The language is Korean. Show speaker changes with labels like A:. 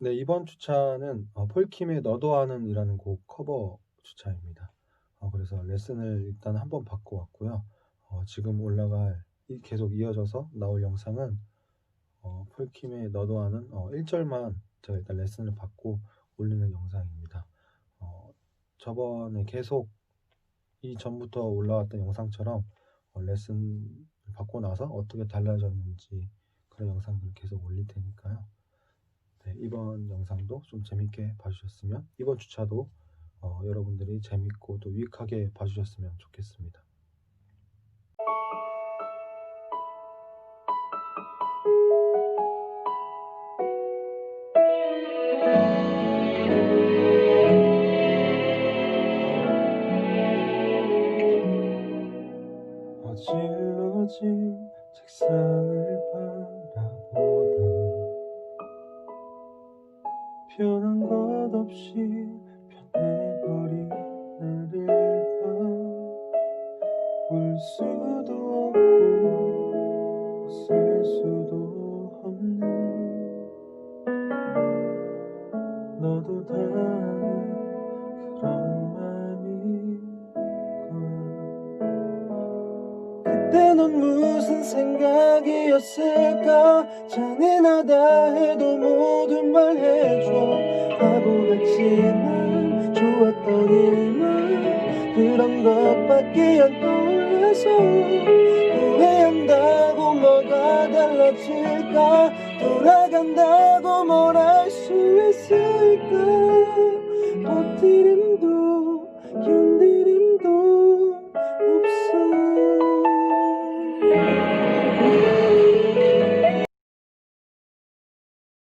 A: 네, 이번 주차는 어, 폴킴의 너도 아는이라는 곡 커버 주차입니다. 어, 그래서 레슨을 일단 한번 받고 왔고요. 어, 지금 올라갈 이- 계속 이어져서 나올 영상은 어, 폴킴의 너도 아는 어, 1절만 제가 일단 레슨을 받고 올리는 영상입니다. 어, 저번에 계속 이 전부터 올라왔던 영상처럼 어, 레슨 받고 나서 어떻게 달라졌는지 그런 영상들을 계속 올릴 테니까요. 네, 이번 영상도 좀 재밌게 봐주셨으면 이번 주차도 어, 여러분들이 재밌고 또 유익하게 봐주셨으면 좋겠습니다. 어질러진 책상을 변한 것 없이 변해버린 나를 봐울 수도 없고 웃을 수도 없는. 너도 다 아는 그런 맘일 거야 그때 넌 무슨 생각이었을까? 잔인하다 해도 모든 말해 같지만 좋았던 일만 그런 것밖에 안 떠올라서 후회한다고 뭐가 달라질까? 돌아간다고 뭐라